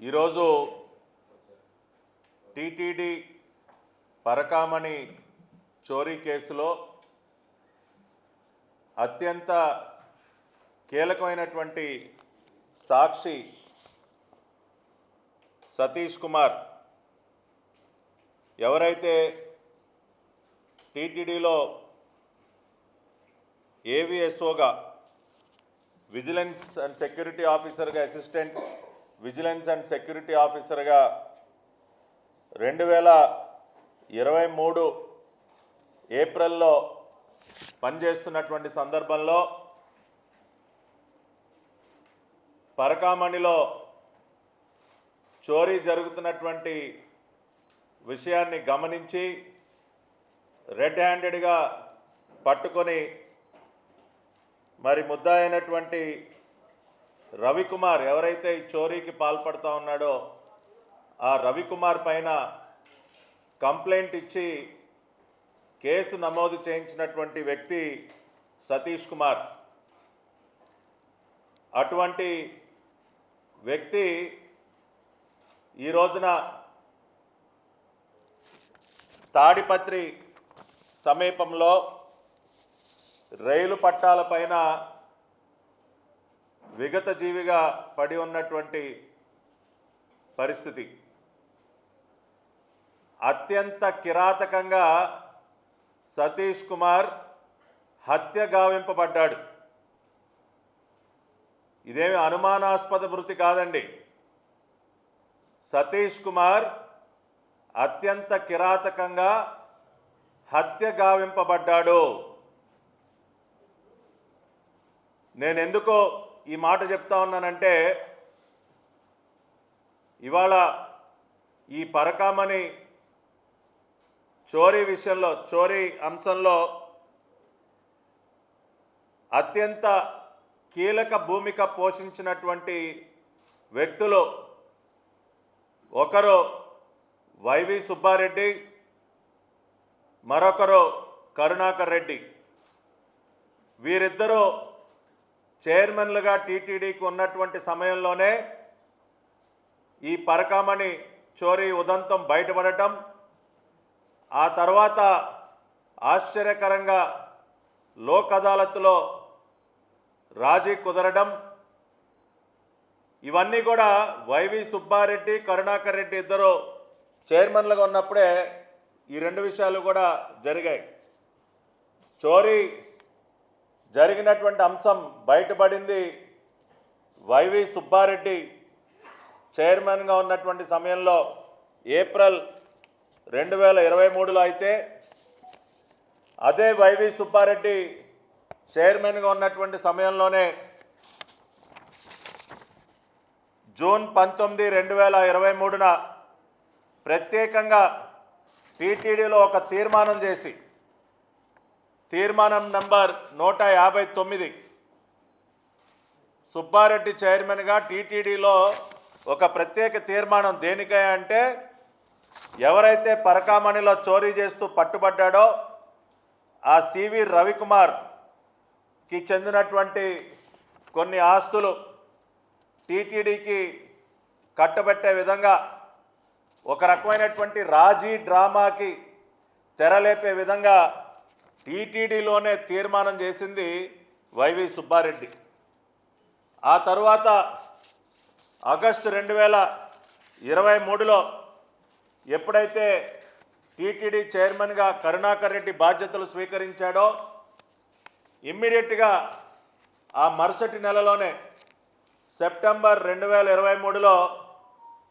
ఈరోజు టీటీడీ పరకామణి చోరీ కేసులో అత్యంత కీలకమైనటువంటి సాక్షి సతీష్ కుమార్ ఎవరైతే టీటీడీలో ఏవిఎస్ఓగా విజిలెన్స్ అండ్ సెక్యూరిటీ ఆఫీసర్గా అసిస్టెంట్ విజిలెన్స్ అండ్ సెక్యూరిటీ ఆఫీసర్గా రెండు వేల ఇరవై మూడు ఏప్రిల్లో పనిచేస్తున్నటువంటి సందర్భంలో పరకామణిలో చోరీ జరుగుతున్నటువంటి విషయాన్ని గమనించి రెడ్ హ్యాండెడ్గా పట్టుకొని మరి ముద్దాయినటువంటి అయినటువంటి రవికుమార్ ఎవరైతే ఈ చోరీకి పాల్పడుతూ ఉన్నాడో ఆ రవికుమార్ పైన కంప్లైంట్ ఇచ్చి కేసు నమోదు చేయించినటువంటి వ్యక్తి సతీష్ కుమార్. అటువంటి వ్యక్తి ఈ రోజున తాడిపత్రి సమీపంలో రైలు పట్టాలపైన విగత జీవిగా పడి ఉన్నటువంటి పరిస్థితి. అత్యంత కిరాతకంగా సతీష్ కుమార్ హత్య గావింపబడ్డాడు. ఇదేమి అనుమానాస్పద మృతి కాదండి. సతీష్ కుమార్ అత్యంత కిరాతకంగా హత్య గావింపబడ్డాడు. నేను ఎందుకో ఈ మాట చెప్తా ఉన్నానంటే ఇవాళ ఈ పరకామణి చోరీ విషయంలో చోరీ అంశంలో అత్యంత కీలక భూమిక పోషించినటువంటి వ్యక్తులు ఒకరు వైవి సుబ్బారెడ్డి మరొకరు కరుణాకర్ రెడ్డి. వీరిద్దరూ చైర్మన్లుగా టీటీడీకి ఉన్నటువంటి సమయంలోనే ఈ పరకామణి చోరీ ఉదంతం బయటపడటం ఆ తర్వాత ఆశ్చర్యకరంగా లోక్ అదాలత్లో రాజీ కుదరడం ఇవన్నీ కూడా వైవి సుబ్బారెడ్డి కరుణాకర్ రెడ్డి ఇద్దరు చైర్మన్లుగా ఉన్నప్పుడే ఈ రెండు విషయాలు కూడా జరిగాయి. చోరీ జరిగినటువంటి అంశం బయటపడింది వైవి సుబ్బారెడ్డి చైర్మన్గా ఉన్నటువంటి సమయంలో ఏప్రిల్ రెండు వేల ఇరవై మూడులో అయితే అదే వైవి సుబ్బారెడ్డి చైర్మన్గా ఉన్నటువంటి సమయంలోనే జూన్ పంతొమ్మిది రెండు వేల ఇరవై మూడున ప్రత్యేకంగా టీటీడీలో ఒక తీర్మానం చేసి తీర్మానం నంబర్ నూట యాభై తొమ్మిది. సుబ్బారెడ్డి చైర్మన్గా టీటీడీలో ఒక ప్రత్యేక తీర్మానం దేనికై అంటే ఎవరైతే పరకామణిలో చోరీ చేస్తూ పట్టుబడ్డాడో ఆ సివి రవికుమార్కి చెందినటువంటి కొన్ని ఆస్తులు టీటీడీకి కట్టబెట్టే విధంగా ఒక రకమైనటువంటి రాజీ డ్రామాకి తెరలేపే విధంగా టీటీడీలోనే తీర్మానం చేసింది వైవి సుబ్బారెడ్డి. ఆ తర్వాత ఆగస్టు రెండు వేల ఇరవై మూడులో ఎప్పుడైతే టీటీడీ చైర్మన్గా కరుణాకర్ రెడ్డి బాధ్యతలు స్వీకరించాడో ఇమ్మీడియట్గా ఆ మరుసటి నెలలోనే సెప్టెంబర్ రెండు వేల ఇరవై మూడులో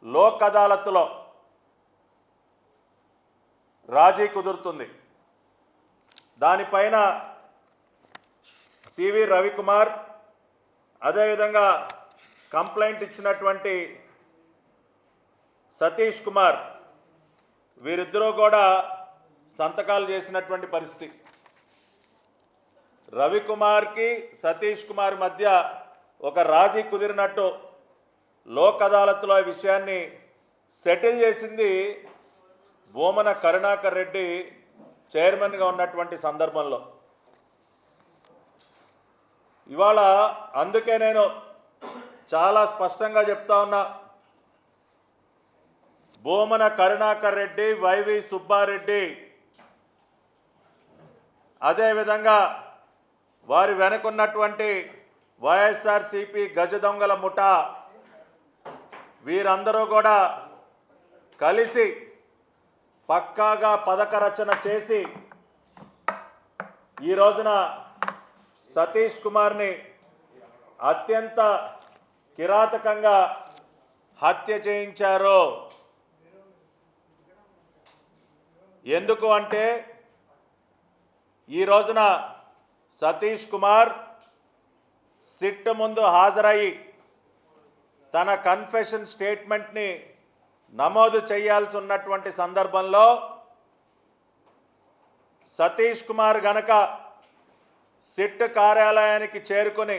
లోక్ అదాలత్లో రాజీ కుదురుతుంది. దానిపైన సివి రవికుమార్ అదేవిధంగా కంప్లైంట్ ఇచ్చినటువంటి సతీష్ కుమార్ వీరిద్దరూ కూడా సంతకాలు చేసినటువంటి పరిస్థితి. రవికుమార్కి సతీష్ కుమార్ మధ్య ఒక రాజీ కుదిరినట్టు లోక్ అదాలత్లో ఈ విషయాన్ని సెటిల్ చేసింది భూమన కరుణాకర్ రెడ్డి చైర్మన్గా ఉన్నటువంటి సందర్భంలో. ఇవాళ అందుకే నేను చాలా స్పష్టంగా చెప్తా ఉన్నా. భూమన కరుణాకర్ రెడ్డి వైవి సుబ్బారెడ్డి అదేవిధంగా వారి వెనుకున్నటువంటి వైఎస్ఆర్సిపి గజ దొంగల ముఠా వీరందరూ కూడా కలిసి పక్కాగా పథక రచన చేసి ఈ రోజున సతీష్ కుమార్ని అత్యంత కిరాతకంగా హత్య చేయించారు. ఎందుకు అంటే ఈ రోజున సతీష్ కుమార్ సిట్ ముందు హాజరయ్యి తన కన్ఫెషన్ స్టేట్మెంట్ని నమోదు చేయాల్సి ఉన్నటువంటి సందర్భంలో సతీష్ కుమార్ గనక సిట్ కార్యాలయానికి చేరుకుని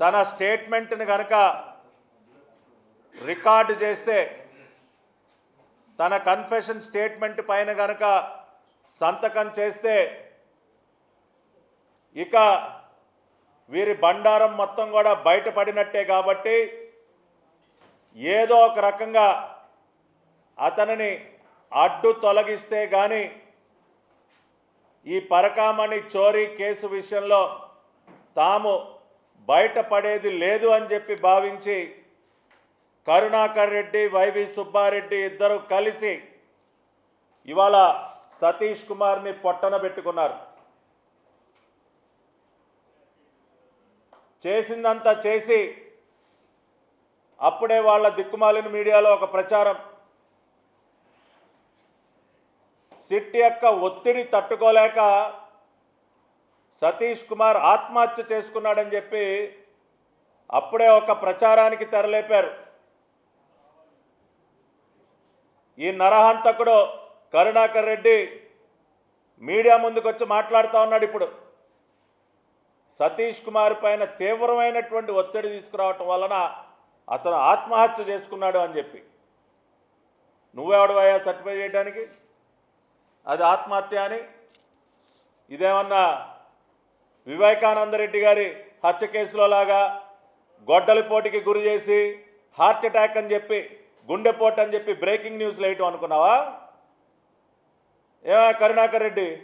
తన స్టేట్మెంట్ని గనక రికార్డు చేస్తే తన కన్ఫెషన్ స్టేట్మెంట్ పైన గనక సంతకం చేస్తే ఇక వీరి బండారం మొత్తం కూడా బయటపడినట్టే కాబట్టి ఏదో ఒక రకంగా అతనిని అడ్డు తొలగిస్తే కానీ ఈ పరకామణి చోరీ కేసు విషయంలో తాము బయటపడేది లేదు అని చెప్పి భావించి కరుణాకర్ రెడ్డి వైవి సుబ్బారెడ్డి ఇద్దరు కలిసి ఇవాళ సతీష్ కుమార్ని పొట్టన పెట్టుకున్నారు. చేసిందంతా చేసి అప్పుడే వాళ్ళ దిక్కుమాలిన మీడియాలో ఒక ప్రచారం. సిట్ యొక్క ఒత్తిడి తట్టుకోలేక సతీష్ కుమార్ ఆత్మహత్య చేసుకున్నాడని చెప్పి అప్పుడే ఒక ప్రచారానికి తెరలేపారు. ఈ నరహంతకుడు కరుణాకర్ రెడ్డి మీడియా ముందుకు వచ్చి మాట్లాడుతూ ఉన్నాడు ఇప్పుడు. సతీష్ కుమార్ పైన తీవ్రమైనటువంటి ఒత్తిడి తీసుకురావటం వలన అతను ఆత్మహత్య చేసుకున్నాడు అని చెప్పి. నువ్వెవడవయ్యా సర్టిఫై చేయడానికి? అది ఆత్మహత్య అని. ఇదేమన్నా వివేకానంద రెడ్డి గారి హత్య కేసులో లాగా గొడ్డలిపోటుకి గురి చేసి హార్ట్ అటాక్ అని చెప్పి గుండెపోటు అని చెప్పి బ్రేకింగ్ న్యూస్ లేయటం అనుకున్నావా? ఏమా కరుణాకర్ రెడ్డి?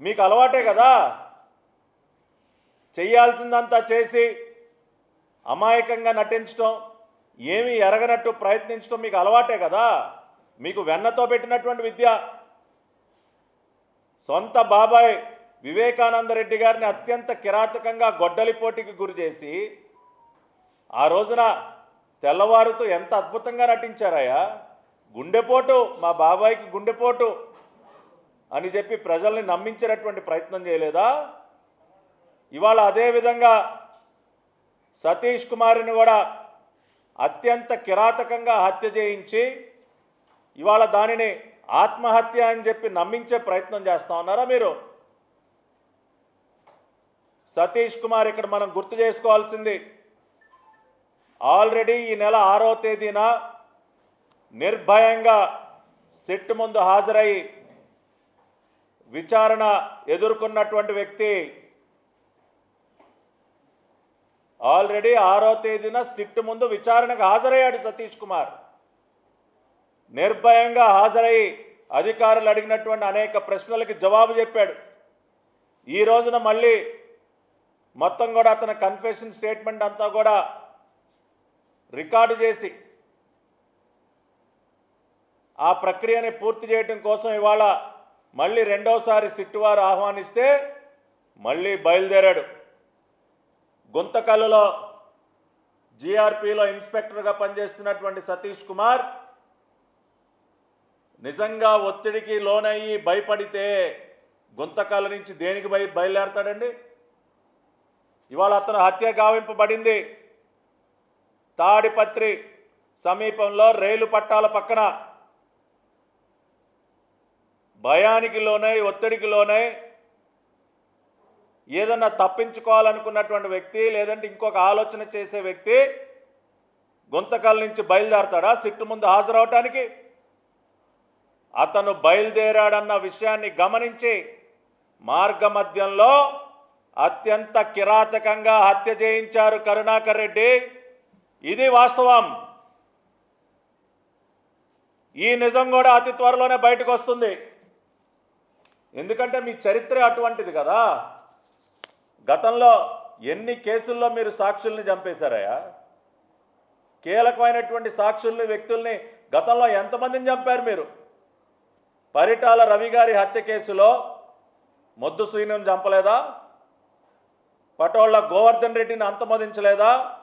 మీకు అలవాటే కదా? చెయ్యాల్సిందంతా చేసి అమాయకంగా నటించడం ఏమీ ఎరగనట్టు ప్రయత్నించడం మీకు అలవాటే కదా? మీకు వెన్నతో పెట్టినటువంటి విద్య. సొంత బాబాయ్ వివేకానంద రెడ్డి గారిని అత్యంత కిరాతకంగా గొడ్డలి పోటీకి గురి చేసి ఆ రోజున తెల్లవారుతో ఎంత అద్భుతంగా నటించారయ్యా? గుండెపోటు మా బాబాయ్కి గుండెపోటు అని చెప్పి ప్రజల్ని నమ్మించేటటువంటి ప్రయత్నం చేయలేదా? ఇవాళ అదేవిధంగా సతీష్ కుమార్ని కూడా అత్యంత కిరాతకంగా హత్య చేయించి ఇవాళ దానిని ఆత్మహత్య అని చెప్పి నమ్మించే ప్రయత్నం చేస్తా ఉన్నారా మీరు? సతీష్ కుమార్ ఇక్కడ మనం గుర్తు చేసుకోవాల్సింది ఆల్రెడీ ఈ నెల ఆరో తేదీన నిర్భయంగా సిట్ ముందు హాజరై విచారణ ఎదుర్కొన్నటువంటి వ్యక్తి ఆల్రెడీ ఆరో తేదీన సిట్ ముందు విచారణకు హాజరయ్యాడు సతీష్ కుమార్. నిర్భయంగా హాజరై అధికారులు అడిగినటువంటి అనేక ప్రశ్నలకి జవాబు చెప్పాడు. ఈ రోజున మళ్ళీ మొత్తం కూడా అతని కన్ఫెషన్ స్టేట్మెంట్ అంతా కూడా రికార్డు చేసి ఆ ప్రక్రియని పూర్తి చేయటం కోసం ఇవాళ మళ్ళీ రెండోసారి సిట్టు వారు ఆహ్వానిస్తే మళ్ళీ బయలుదేరాడు. గుంతకల్లులో జీఆర్పీలో ఇన్స్పెక్టర్గా పనిచేస్తున్నటువంటి సతీష్ కుమార్ నిజంగా ఒత్తిడికి లోనయ్యి భయపడితే గుంతకాల నుంచి దేనికి బయ బయలుదేరతాడండి? ఇవాళ అతను హత్య గావింపబడింది. తాడిపత్రి సమీపంలో రైలు పట్టాల పక్కన. భయానికి లోనై ఒత్తిడికి లోనై ఏదన్నా తప్పించుకోవాలనుకున్నటువంటి వ్యక్తి లేదంటే ఇంకొక ఆలోచన చేసే వ్యక్తి గుంతకల్ నుంచి బయలుదేరతాడా? సిట్టు ముందు హాజరవటానికి? అతను బయలుదేరాడన్న విషయాన్ని గమనించి మార్గమధ్యంలో అత్యంత కిరాతకంగా హత్య చేయించారు కరుణాకర్ రెడ్డి. ఇది వాస్తవం. ఈ నిజం కూడా అతి త్వరలోనే బయటకు వస్తుంది. ఎందుకంటే మీ చరిత్ర అటువంటిది కదా. గతంలో ఎన్ని కేసుల్లో మీరు సాక్షుల్ని చంపేశారయ్యా? కీలకమైనటువంటి సాక్షుల్ని వ్యక్తుల్ని గతంలో ఎంతమందిని చంపారు మీరు? పరిటాల రవి గారి హత్య కేసులో మొద్దు శ్రీనుని చంపలేదా? పటోళ్ళ గోవర్ధన్ రెడ్డిని అంతమొదించలేదా?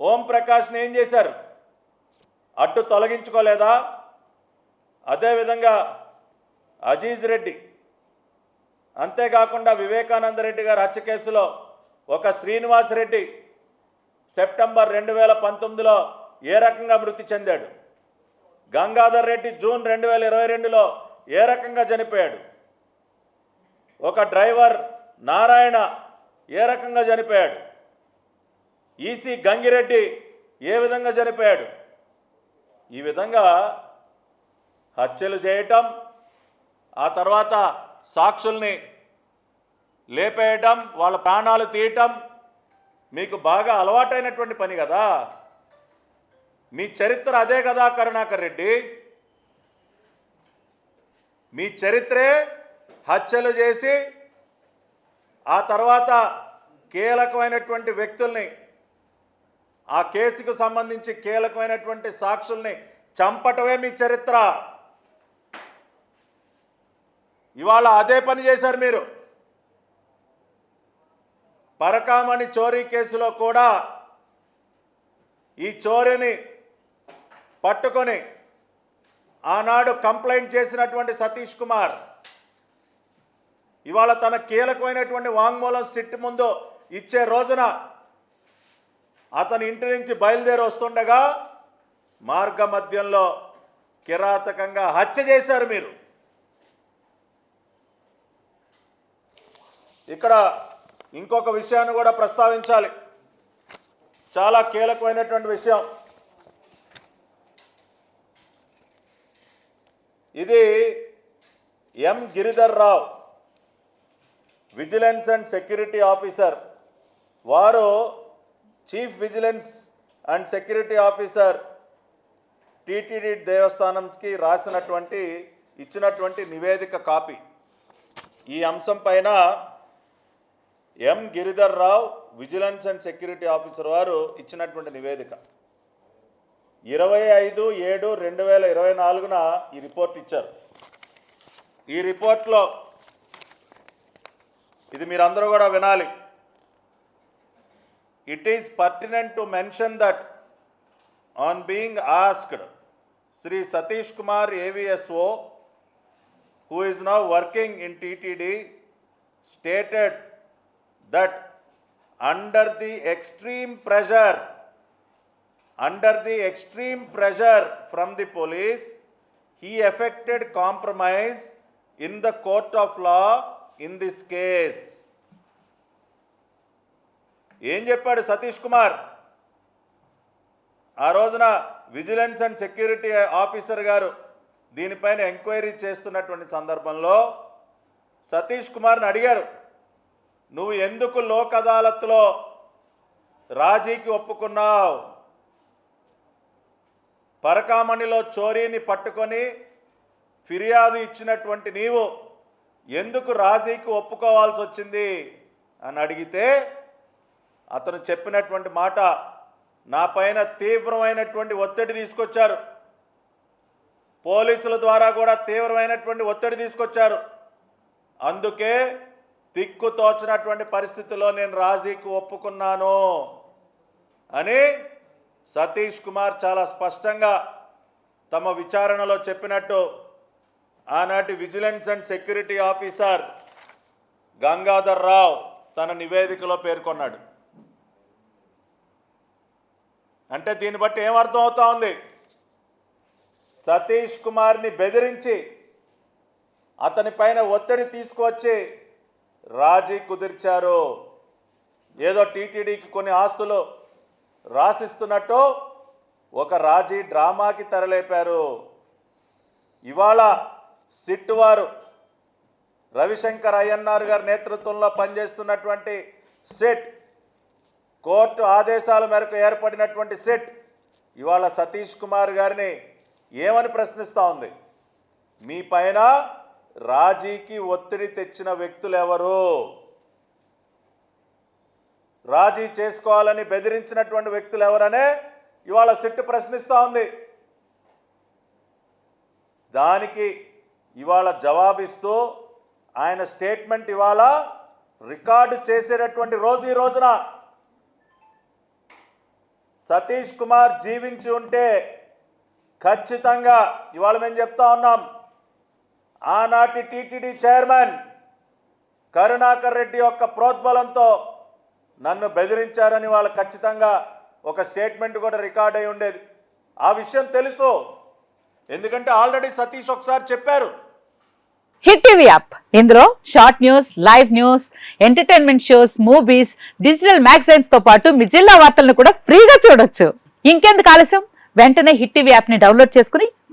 ఓం ప్రకాష్ని ఏం చేశారు? అడ్డు తొలగించుకోలేదా? అదేవిధంగా అజీజ్ రెడ్డి అంతేకాకుండా వివేకానంద రెడ్డి గారి హత్య కేసులో ఒక శ్రీనివాస్ రెడ్డి సెప్టెంబర్ రెండు వేల పంతొమ్మిదిలో ఏ రకంగా మృతి చెందాడు? గంగాధర్ రెడ్డి జూన్ రెండు వేల ఇరవై రెండులో ఏ రకంగా చనిపోయాడు? ఒక డ్రైవర్ నారాయణ ఏ రకంగా చనిపోయాడు? ఈసీ గంగిరెడ్డి ఏ విధంగా చనిపోయాడు? ఈ విధంగా హత్యలు చేయటం ఆ తర్వాత సాక్షుల్ని లేపేయటం వాళ్ళ ప్రాణాలు తీయటం మీకు బాగా అలవాటైనటువంటి పని కదా. మీ చరిత్ర అదే కదా కరుణాకర్ రెడ్డి. మీ చరిత్రే హత్యలు చేసి ఆ తర్వాత కీలకమైనటువంటి వ్యక్తుల్ని ఆ కేసుకు సంబంధించి కీలకమైనటువంటి సాక్షుల్ని చంపటమే మీ చరిత్ర. ఇవాళ అదే పని చేశారు మీరు. పరకామణి చోరీ కేసులో కూడా ఈ చోరీని పట్టుకొని ఆనాడు కంప్లైంట్ చేసినటువంటి సతీష్ కుమార్ ఇవాళ తన కీలకమైనటువంటి వాంగ్మూలం సిట్ ముందు ఇచ్చే రోజున అతని ఇంటి నుంచి బయలుదేరి వస్తుండగా మార్గ మధ్యంలో కిరాతకంగా హత్య చేశారు మీరు. ఇక్కడ ఇంకొక విషయాన్ని కూడా ప్రస్తావించాలి. చాలా కీలకమైనటువంటి విషయం. ఇది M. Giridhar Rao vigilance and security officer. వారు chief vigilance and security officer TTD దేవస్థానంకి రాసినటువంటి ఇచ్చినటువంటి నివేదిక కాపీ. ఈ అంశం పైన M Giridhar Rao vigilance and security officer వారు ఇచ్చినటువంటి నివేదిక. ఇరవై ఐదు ఏడు రెండు వేల ఇరవై నాలుగున ఈ రిపోర్ట్ ఇచ్చారు. ఈ రిపోర్ట్లో ఇది మీరందరూ కూడా వినాలి. It is pertinent to mention that on being asked Shri Satish Kumar AVSO who is now working in TTD stated that under the extreme pressure under the extreme pressure from the police he effected compromise in the court of law in this case ఏం చెప్పాడు సతీష్ కుమార్? ఆ రోజున vigilance and security officer గారు దీనిపైన enquiry చేస్తున్నటువంటి సందర్భంలో సతీష్ కుమార్ని అడిగారు. నువ్వు ఎందుకు లోక్ అదాలత్లో రాజీకి ఒప్పుకున్నావు? పరకామణిలో చోరీని పట్టుకొని ఫిర్యాదు ఇచ్చినటువంటి నీవు ఎందుకు రాజీకి ఒప్పుకోవాల్సి వచ్చింది? అని అడిగితే అతను చెప్పినటువంటి మాట నా పైన తీవ్రమైనటువంటి ఒత్తిడి తీసుకొచ్చారు. పోలీసుల ద్వారా కూడా తీవ్రమైనటువంటి ఒత్తిడి తీసుకొచ్చారు. అందుకే దిక్కు తోచినటువంటి పరిస్థితిలో నేను రాజీకి ఒప్పుకున్నాను అని సతీష్ కుమార్ చాలా స్పష్టంగా తమ విచారణలో చెప్పినట్టు ఆనాటి vigilance and security officer Gangadhar Rao తన నివేదికలో పేర్కొన్నాడు. అంటే దీన్ని బట్టి ఏమర్థం అవుతా ఉంది? సతీష్ కుమార్ని బెదిరించి అతని పైన ఒత్తిడి తీసుకువచ్చి రాజీ కుదిర్చారు? ఏదో టీటీడీకి కొన్ని ఆస్తులు రాసిస్తున్నట్టు ఒక రాజీ డ్రామాకి తెరలేపారు. ఇవాళ సిట్ వారు రవిశంకర్ అయ్యన్నార్ గారి నేతృత్వంలో పనిచేస్తున్నటువంటి సెట్ కోర్టు ఆదేశాల మేరకు ఏర్పడినటువంటి సెట్ ఇవాళ సతీష్ కుమార్ గారిని ఏమని ప్రశ్నిస్తూ ఉంది? మీ పైన రాజీకి ఒత్తిడి తెచ్చిన వ్యక్తులు ఎవరు? రాజీ చేసుకోవాలని బెదిరించినటువంటి వ్యక్తులు ఎవరనే ఇవాళ సిట్టు ప్రశ్నిస్తూ ఉంది. దానికి ఇవాళ జవాబిస్తూ ఆయన స్టేట్మెంట్ ఇవాళ రికార్డు చేసేటటువంటి రోజు ఈ రోజున. సతీష్ కుమార్ జీవించి ఉంటే ఖచ్చితంగా ఇవాళ మేము చెప్తా ఉన్నాం. ఆనాటి టీటీడీ చైర్మన్ కరుణాకర్ రెడ్డి యొక్క ప్రోద్బలంతో నన్ను బెదిరించారని వాళ్ళు ఖచ్చితంగా ఒక స్టేట్మెంట్ కూడా రికార్డ్ అయి ఉండేది. ఆ విషయం తెలుసు. ఎందుకంటే ఆల్రెడీ సతీష్ ఒకసారి చెప్పారు. Hit TV app. ఇందులో short news live news entertainment shows movies digital మ్యాగజైన్స్తో పాటు మీ జిల్లా వార్తలను కూడా ఫ్రీగా చూడొచ్చు. ఇంకెందుకు ఆలస్యం? వెంటనే హిట్ టీవీ యాప్ని డౌన్లోడ్ చేసుకుని